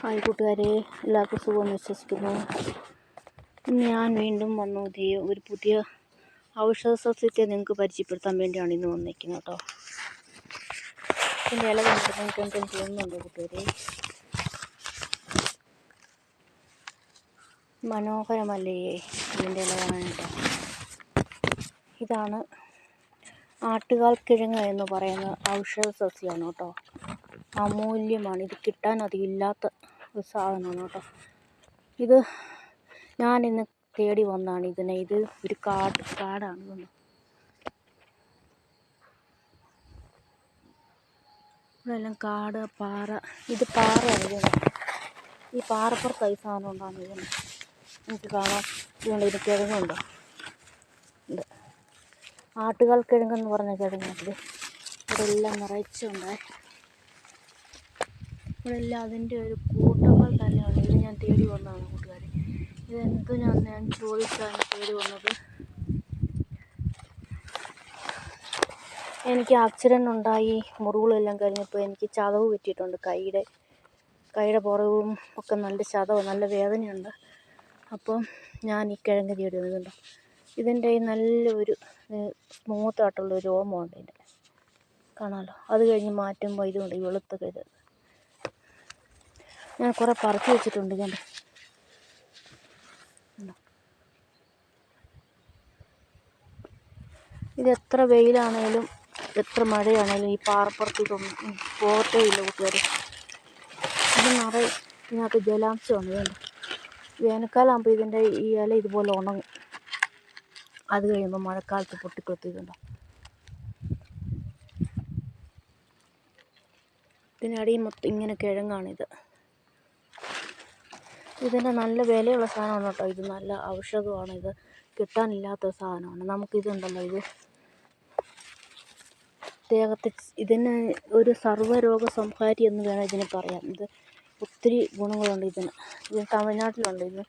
Hi കൂട്ടുകാരെ എല്ലാവർക്കും സുഖം വിശ്വസിക്കുന്നു. ഞാൻ വീണ്ടും വന്നു. ഇതേ ഒരു പുതിയ ഔഷധ സസ്യത്തെ നിങ്ങൾക്ക് പരിചയപ്പെടുത്താൻ വേണ്ടിയാണ് ഇന്ന് വന്നിരിക്കുന്നത് കേട്ടോ. ഇതിന്റെ ഇല കണ്ടിട്ട് നിങ്ങൾക്ക് എന്തെങ്കിലും തോന്നുന്നുണ്ടോ കൂട്ടുകാരെ? മനോഹരമല്ലേ ഇതിന്റെ ഇല കാണാനായിട്ട്? ഇതാണ് ആട്ടുകാൽ കിഴങ്ങ് എന്ന് പറയുന്ന ഔഷധ സസ്യമാണ് കേട്ടോ. അമൂല്യമാണ്. ഇത് കിട്ടാൻ അതില്ലാത്ത ഒരു സാധനമാണ് കേട്ടോ. ഇത് ഞാൻ ഇന്ന് തേടി വന്നാണ് ഇതിനെ. ഇത് ഒരു കാട് കാടാണ് ഇതൊന്ന് ഇവിടെ എല്ലാം കാട് പാറ. ഇത് പാറയാണ് ഇത്. ഈ പാറപ്പുറത്ത് ഈ സാധനം ഉണ്ടാകുന്നത് ഇതിന് നമുക്ക് കാണാം ഇതുകൊണ്ട് ഇത് കിഴങ്ങുണ്ടോ. ഉണ്ട് ആട്ടുകാൽ കിഴങ്ങെന്ന് പറഞ്ഞ കിഴങ്ങാണ് ഇവിടെ എല്ലാം നിറച്ചുണ്ടേ. ഇവിടെ എല്ലാം അതിന്റെ ഒരു കൂട്ടങ്ങൾ തന്നെയാണ്. ഇത് ഞാൻ തേടി വന്നതാണ് കൂട്ടുകാരെ. ഇതെന്ത് ഞാൻ ഞാൻ ചോദിച്ചാണ് തേടി വന്നത്? എനിക്ക് ആക്സിഡന്റ് ഉണ്ടായി. മുറിവുകളെല്ലാം കഴിഞ്ഞപ്പോൾ എനിക്ക് ചതവ് പറ്റിയിട്ടുണ്ട്. കൈയുടെ കൈയുടെ പുറവും ഒക്കെ നല്ല ചതവ് നല്ല വേദനയുണ്ട്. അപ്പം ഞാൻ ഈ കിഴങ്ങ് തേടി വന്നിട്ടുണ്ട് ഇതിന്റെ നല്ലൊരു സ്മൂത്ത് ആയിട്ടുള്ള ഒരു രോമമുണ്ട് ഇതിന്റെ. കാണാമല്ലോ അത് കഴിഞ്ഞ് മാറ്റുമ്പോൾ ഇതുകൊണ്ട് ഈ വെളുത്തൊക്കെ ഇത് ഞാൻ കുറേ പറത്തി വെച്ചിട്ടുണ്ട് ഞാൻ ഇത് എത്ര വെയിലാണേലും എത്ര മഴയാണേലും ഈ പാറപ്പുറത്തേക്കൊന്നും പോകട്ടേ ഇല്ല കൂട്ടുകാർ ഇത് നിറയെ ഇതിനകത്ത് ജലാംശമാണ് വേണ്ട വേനൽക്കാലമാകുമ്പോൾ ഇതിന്റെ ഈ ഇല ഇതുപോലെ ഉണങ്ങും. അത് കഴിയുമ്പോൾ മഴക്കാലത്ത് പൊട്ടിക്കൊത്തിയിട്ടുണ്ടോ ഇതിനടിയിൽ മൊത്തം ഇങ്ങനെ കിഴങ്ങാണിത്. ഇതിന്റെ നല്ല വിലയുള്ള സാധനമാണ് കേട്ടോ ഇത്. നല്ല ഔഷധമാണ് ഇത്. കിട്ടാനില്ലാത്ത സാധനമാണ്. നമുക്കിതുണ്ടല്ലോ ഇത്. ദേഹത്ത് ഇതിന് ഒരു സർവരോഗ സംഹാരി എന്ന് വേണം ഇതിന് പറയാം ഇത് ഒത്തിരി ഗുണങ്ങളുണ്ട് ഇതിന്. ഇത് തമിഴ്നാട്ടിലുണ്ട്. ഇത്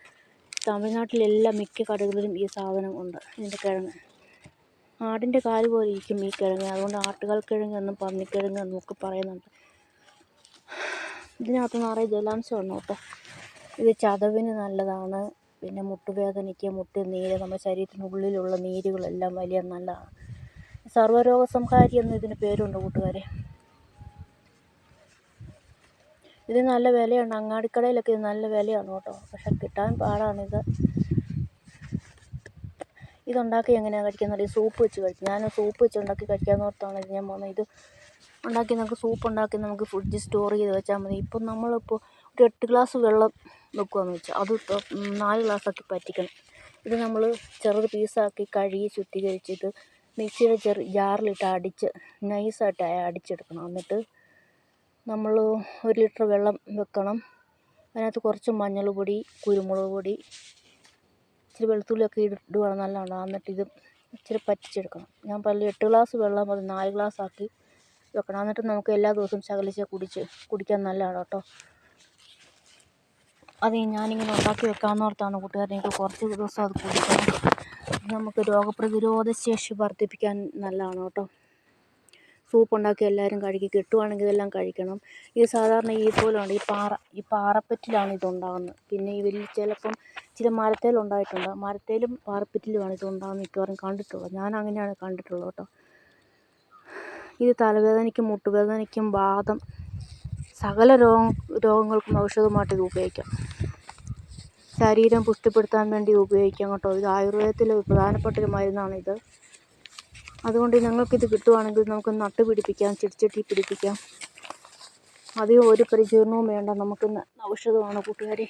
തമിഴ്നാട്ടിലെല്ലാം മിക്ക കടകളിലും ഈ സാധനം ഉണ്ട്. ഇതിന്റെ കിഴങ്ങ്. ആടിന്റെ കാൽ പോലെ ഇരിക്കും ഈ കിഴങ്ങ്. അതുകൊണ്ട് ആട്ടുകാൽ കിഴങ്ങ് എന്നും പന്നിക്കിഴങ്ങ് എന്നും ഒക്കെ പറയുന്നുണ്ട്. ഇതിനകത്ത് നിറയെ ജലാംശമാണ് കേട്ടോ. ഇത് ചതവിന് നല്ലതാണ്. പിന്നെ മുട്ടുവേദനയ്ക്ക് മുട്ട് നീര് നമ്മുടെ ശരീരത്തിനുള്ളിലുള്ള നീരുകളെല്ലാം വലിയ നല്ലതാണ്. സർവരോഗ സംഹാരി എന്ന് ഇതിന് പേരുണ്ട് കൂട്ടുകാരെ. ഇത് നല്ല വിലയാണ് അങ്ങാടിക്കടയിലൊക്കെ ഇത് നല്ല വിലയാണ് കേട്ടോ. പക്ഷെ കിട്ടാൻ പാടാണിത് ഇതുണ്ടാക്കി എങ്ങനെയാണ് കഴിക്കുന്നത് ഈ സൂപ്പ് വെച്ച് കഴിക്കും. ഞാൻ സൂപ്പ് വെച്ച് ഉണ്ടാക്കി കഴിക്കാമെന്ന് ഓർത്താണ് ഇത് ഞാൻ പോകുന്നത് ഇത് ഉണ്ടാക്കി നമുക്ക് സൂപ്പ് ഉണ്ടാക്കി നമുക്ക് ഫ്രിഡ്ജിൽ സ്റ്റോർ ചെയ്ത് വെച്ചാൽ മതി. ഇപ്പം നമ്മളിപ്പോൾ ഒരു എട്ട് ഗ്ലാസ് വെള്ളം വെക്കുകയെന്ന് വെച്ചാൽ അത് നാല് ഗ്ലാസ്സാക്കി പറ്റിക്കണം. ഇത് നമ്മൾ ചെറുത് പീസാക്കി കഴുകി ശുദ്ധീകരിച്ചിട്ട് മിക്സിയുടെ ചെറു ജാറിലിട്ട് അടിച്ച് നൈസായിട്ട് അടിച്ചെടുക്കണം. എന്നിട്ട് നമ്മൾ ഒരു ലിറ്റർ വെള്ളം വെക്കണം. അതിനകത്ത് കുറച്ച് മഞ്ഞൾ പൊടി കുരുമുളക് പൊടി ഇച്ചിരി വെളുത്തുള്ളിയൊക്കെ ഇടുകയാണ് നല്ലതാണ്. എന്നിട്ട് ഇത് ഇച്ചിരി പറ്റിച്ചെടുക്കണം. ഞാൻ പറഞ്ഞു എട്ട് ഗ്ലാസ് വെള്ളം അത് നാല് ഗ്ലാസ് ആക്കി വെക്കണം. എന്നിട്ട് നമുക്ക് എല്ലാ ദിവസവും ശകലിച്ച് കുടിച്ച് കുടിക്കാൻ നല്ലതാണ് കേട്ടോ. അത് ഞാനിങ്ങനെ ഉണ്ടാക്കി വെക്കാമെന്ന് ഓർത്താണ് എനിക്ക് കുറച്ച് ദിവസം അത് കുടിക്കണം നമുക്ക് രോഗപ്രതിരോധ ശേഷി വർദ്ധിപ്പിക്കാൻ നല്ലതാണ് കേട്ടോ. സൂപ്പ് ഉണ്ടാക്കി എല്ലാവരും കഴുകി കിട്ടുവാണെങ്കിൽ ഇതെല്ലാം കഴിക്കണം. ഇത് സാധാരണ ഈ പോലെയുണ്ട് ഈ പാറ ഈ പാറപ്പറ്റിലാണ് ഇതുണ്ടാകുന്നത് പിന്നെ വലിയ ചിലപ്പം ചില മരത്തേലുണ്ടായിട്ടുണ്ട് മരത്തേലും പാറപ്പറ്റിലുമാണ് ഇതുണ്ടാകുന്നത് മിക്കവാറും കണ്ടിട്ടുള്ളത്. ഞാൻ അങ്ങനെയാണ് കണ്ടിട്ടുള്ളത് കേട്ടോ. ഇത് തലവേദനയ്ക്കും മുട്ടുവേദനയ്ക്കും വാദം സകല രോഗ രോഗങ്ങൾക്കും ഔഷധമായിട്ട് ഇത് ഉപയോഗിക്കാം. ശരീരം പുഷ്ടിപ്പെടുത്താൻ വേണ്ടി ഉപയോഗിക്കാം കേട്ടോ. ഇത് ആയുർവേദത്തിലെ പ്രധാനപ്പെട്ട ഒരു മരുന്നാണിത് അതുകൊണ്ട് ഞങ്ങൾക്കിത് കിട്ടുവാണെങ്കിൽ നമുക്ക് നട്ട് പിടിപ്പിക്കാം ചെടിച്ചട്ടി പിടിപ്പിക്കാം. അധികം ഒരു പരിചരണവും വേണ്ട. നമുക്ക് ഔഷധമാണ് കൂട്ടുകാരി.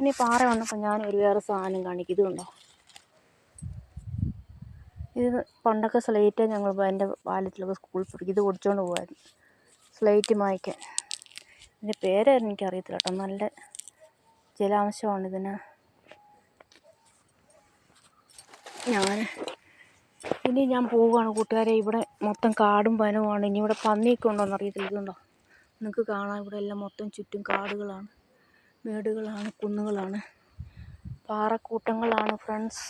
ഇനി പാറ വന്നപ്പോൾ ഞാൻ ഒരു വേറെ സാധനം കാണിക്കും. ഇതുണ്ടോ? ഇത് പണ്ടൊക്കെ സ്ലേറ്റ് ഞങ്ങൾ എന്റെ ബാല്യത്തിലൊക്കെ സ്കൂളിൽ പഠിക്കും ഇത് ഓടിച്ചുകൊണ്ട് പോകുമായിരുന്നു സ്ലേറ്റ് മായ്ക്കാൻ. ഇതിന്റെ പേരായിരുന്നു എനിക്കറിയത്തില്ല കേട്ടോ നല്ല ജലാംശമാണ് ഇതിന്. ഞാൻ ഇനി ഞാൻ പോവുകയാണ്. കൂട്ടുകാരെ ഇവിടെ മൊത്തം കാടും വനവുമാണ്. ഇനി ഇവിടെ പന്നിയൊക്കെ ഉണ്ടോയെന്ന് അറിയത്തില്ല ഇതുണ്ടോ? നിങ്ങൾക്ക് കാണാം. ഇവിടെ എല്ലാം മൊത്തം ചുറ്റും കാടുകളാണ്. മേടുകളാണ് കുന്നുകളാണ്. പാറക്കൂട്ടങ്ങളാണ് ഫ്രണ്ട്സ്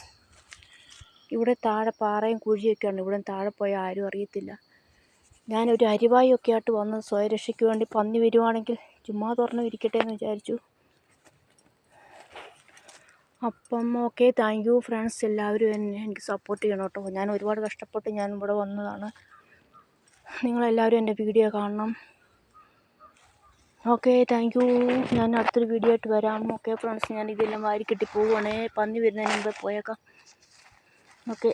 ഇവിടെ താഴെ പാറയും കുഴിയൊക്കെയാണ് ഇവിടെ താഴെ പോയാൽ ആരും അറിയത്തില്ല. ഞാനൊരു അരിവായൊക്കെ ആയിട്ട് വന്ന് സ്വയരക്ഷയ്ക്ക് വേണ്ടി പന്നി വരുവാണെങ്കിൽ ചുമ്മാ തുറന്ന് ഇരിക്കട്ടെ എന്ന് വിചാരിച്ചു. അപ്പം ഓക്കെ താങ്ക് യു ഫ്രണ്ട്സ് എല്ലാവരും എന്നെ എനിക്ക് സപ്പോർട്ട് ചെയ്യണം കേട്ടോ. ഞാൻ ഒരുപാട് കഷ്ടപ്പെട്ട് ഞാൻ ഇവിടെ വന്നതാണ്. നിങ്ങളെല്ലാവരും എന്റെ വീഡിയോ കാണണം. ഓക്കെ താങ്ക് യു ഞാൻ അടുത്തൊരു വീഡിയോ ആയിട്ട് വരാം. ഓക്കെ ഫ്രണ്ട്സ് ഞാൻ ഇതെല്ലാം വാരി കെട്ടി പോവുകയാണേ. പന്നി വരുന്നതിന് മുമ്പേ പോയേക്കാം. ഓക്കെ